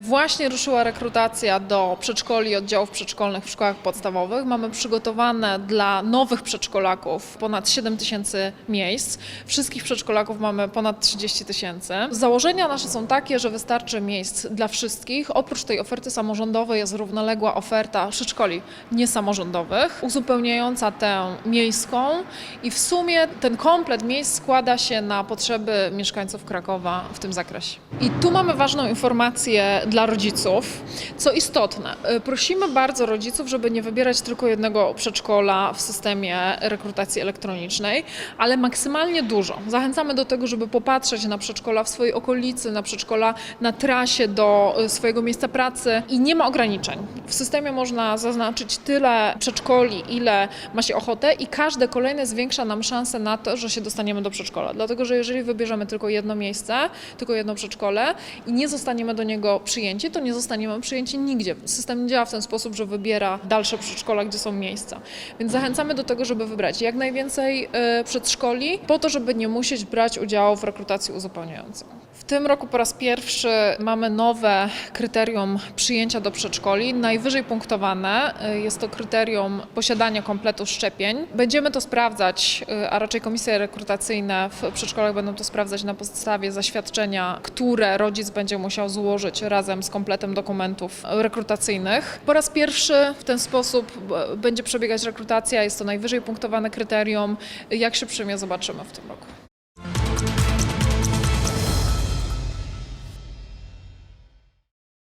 Właśnie ruszyła rekrutacja do przedszkoli i oddziałów przedszkolnych w szkołach podstawowych. Mamy przygotowane dla nowych przedszkolaków ponad 7 tysięcy miejsc. Wszystkich przedszkolaków mamy ponad 30 tysięcy. Założenia nasze są takie, że wystarczy miejsc dla wszystkich. Oprócz tej oferty samorządowej jest równoległa oferta przedszkoli niesamorządowych, uzupełniająca tę miejską i w sumie ten komplet miejsc składa się na potrzeby mieszkańców Krakowa w tym zakresie. I tu mamy ważną informację dla rodziców. Co istotne, y, prosimy bardzo rodziców, żeby nie wybierać tylko jednego przedszkola w systemie rekrutacji elektronicznej, ale maksymalnie dużo. Zachęcamy do tego, żeby popatrzeć na przedszkola w swojej okolicy, na przedszkola na trasie do y, swojego miejsca pracy i nie ma ograniczeń. W systemie można zaznaczyć tyle przedszkoli, ile ma się ochotę i każde kolejne zwiększa nam szansę na to, że się dostaniemy do przedszkola. Dlatego, że jeżeli wybierzemy tylko jedno miejsce, tylko jedno przedszkole i nie zostaniemy do niego przyjęci, to nie zostaniemy przyjęci nigdzie. System nie działa w ten sposób, że wybiera dalsze przedszkola, gdzie są miejsca. Więc zachęcamy do tego, żeby wybrać jak najwięcej y, przedszkoli, po to, żeby nie musieć brać udziału w rekrutacji uzupełniającej. Tym roku po raz pierwszy mamy nowe kryterium przyjęcia do przedszkoli, najwyżej punktowane. Y, Jest to kryterium posiadania kompletu szczepień. Będziemy to sprawdzać, y, a raczej komisje rekrutacyjne w przedszkolach będą to sprawdzać na podstawie zaświadczenia, które rodzic będzie musiał złożyć razem z kompletem dokumentów rekrutacyjnych. Po raz pierwszy w ten sposób b- będzie przebiegać rekrutacja. Jest to najwyżej punktowane kryterium. Jak się przyjmie, zobaczymy w tym roku.